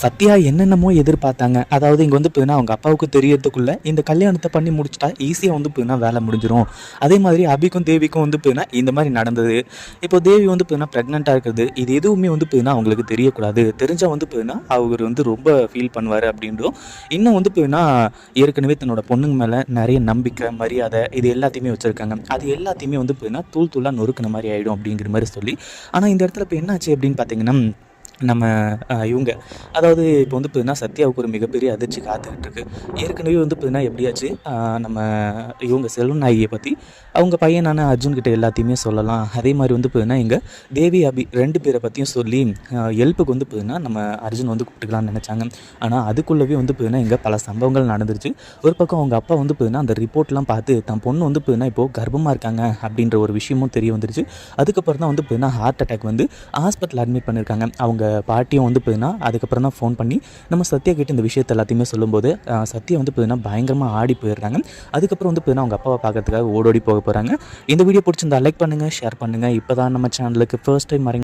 சத்யா என்னென்னமோ எதிர்பார்த்தாங்க. அதாவது இங்கே வந்து பார்த்தீங்கன்னா அவங்க அப்பாவுக்கு தெரியறதுக்குள்ள இந்த கல்யாணத்தை பண்ணி முடிச்சிட்டா ஈஸியாக வந்து பார்த்தீங்கன்னா வேலை முடிஞ்சிடும் அதே மாதிரி அபிக்கும் தேவிக்கும் வந்து பார்த்தீங்கன்னா இந்த மாதிரி நடந்தது. இப்போ தேவி வந்து பார்த்தீங்கன்னா ப்ரெக்னெண்ட்டாக இருக்கிறது இது எதுவுமே வந்து பார்த்தீங்கன்னா அவங்களுக்கு தெரியக்கூடாது. தெரிஞ்சால் வந்து பார்த்தீங்கன்னா அவர் வந்து ரொம்ப ஃபீல் பண்ணுவார் அப்படின்றும். இன்னும் வந்து பார்த்தீங்கன்னா ஏற்கனவே தன்னோட பொண்ணுங்க மேலே நிறைய நம்பிக்கை மரியாதை இது எல்லாத்தையுமே வச்சுருக்காங்க. அது எல்லாத்தையுமே வந்து பார்த்தீங்கன்னா தூள் தூளாக நொறுக்கின மாதிரி ஆகிடும் அப்படிங்கிற மாதிரி சொல்லி. ஆனால் இந்த இடத்துல இப்போ என்னாச்சு அப்படின்னு பார்த்தீங்கன்னா நம்ம இவங்க. அதாவது இப்போ வந்து பார்த்தீங்கன்னா சத்யாவுக்கு ஒரு மிகப்பெரிய அதிர்ச்சி காத்துக்கிட்டு இருக்கு. ஏற்கனவே வந்து பார்த்தீங்கன்னா எப்படியாச்சு நம்ம இவங்க செல்வன் நாயகியை பற்றி அவங்க பையனான அர்ஜுன் கிட்ட எல்லாத்தையுமே சொல்லலாம். அதே மாதிரி வந்து பார்த்தீங்கன்னா இங்கே தேவி அபி ரெண்டு பேரை பற்றியும் சொல்லி ஹெல்ப்புக்கு வந்து பார்த்தீங்கன்னா நம்ம அர்ஜுன் வந்து கூப்பிட்டுக்கலாம்னு நினச்சாங்க. ஆனால் அதுக்குள்ளவே வந்து பார்த்தீங்கன்னா இங்கே பல சம்பவங்கள் நடந்துருச்சு. ஒரு பக்கம் அவங்க அப்பா வந்து பார்த்தீங்கன்னா அந்த ரிப்போர்ட்லாம் பார்த்து தன் பொண்ணு வந்து பார்த்தீங்கன்னா இப்போது கர்ப்பமாக இருக்காங்க அப்படின்ற ஒரு விஷயமும் தெரிய வந்துருச்சு. அதுக்கப்புறம் தான் வந்து பார்த்தீங்கன்னா ஹார்ட் அட்டாக் வந்து ஹாஸ்பிட்டல் அட்மிட் பண்ணியிருக்காங்க அவங்க பாட்டியும் வந்து போதுன்னா அதுக்கப்புறம் தான் ஃபோன் பண்ணி நம்ம சத்யா கிட்ட இந்த விஷயத்தை எல்லாத்தையுமே சொல்லும்போது சத்யா வந்து போதுன்னா பயங்கரமாக ஆடி போயிடுறாங்க. அதுக்கப்புறம் வந்து பார்த்தீங்கன்னா அவங்க அப்பாவை பார்க்கறதுக்காக ஓடோடி போக போகிறாங்க இந்த வீடியோ பிடிச்சிருந்தா லைக் பண்ணுங்கள் ஷேர் பண்ணுங்கள் இப்போ தான் நம்ம சேனலுக்கு ஃபர்ஸ்ட் டைம் வரீங்க